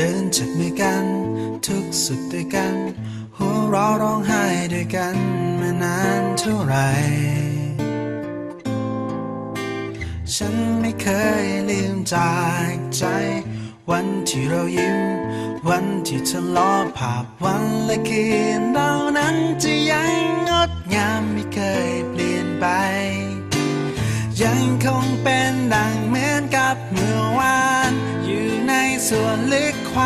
ดินจับมือกัน ทุกสุขด้วยกัน หัวเราะร้องไห้ด้วยกันมานานเท่าไหร่ฉันไม่เคยลืมจากใจ วันที่เรายิ้ม วันที่ทะเลาะภาพวันและคืนเรานั้นจะยังงดงามไม่เคยเปลี่ยนไป ยังคงเป็นดังเหมือนกับเมื่อวาน อยู่ในส่วนลึก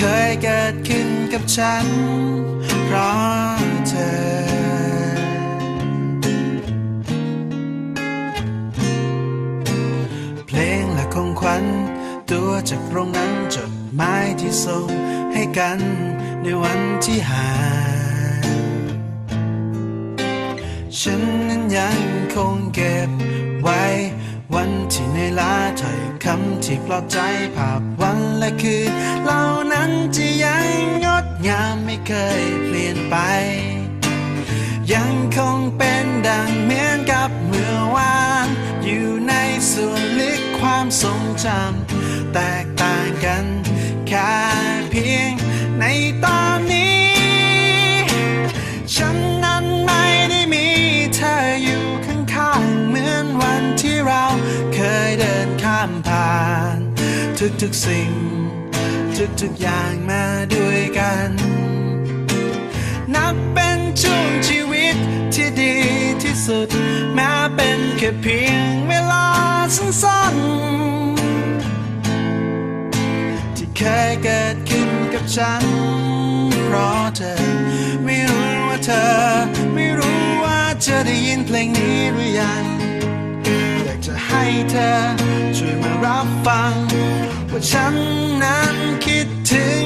เคยเกิดขึ้นกับฉัน เพราะเธอเพลงและของขวัญตัวจากตรงนั้นจดหมายที่ส่งให้กันในวันที่ห่างฉันนั้นยังคงเก็บไว้ วันที่ในลาถ้อยคำที่ปลอบใจภาพวันและคืนเล่า ยเปลี่ยนไป ยังคงเป็นดังเหมือนกับเมื่อวาน อยู่ในส่วนลึกความทรงจำแตกต่างกันแค่เพียงในตอนนี้ ฉันนั้นไม่ได้มีเธออยู่ข้างๆเหมือนวันที่เราเคยเดินข้ามผ่าน ทุกๆสิ่งทุกๆอย่างมาด้วยกัน บเป็นช่วงชีวิตที่ดีที่สุด แม้เป็นแค่เพียงเวลาสั้นๆ ที่เคยเกิดขึ้นกับฉัน เพราะเธอ ไม่รู้ว่าเธอ ไม่รู้ว่าเธอได้ยินเพลงนี้หรือยังอยากจะให้เธอ ช่วยมารับฟัง ว่าฉันนั้นคิดถึง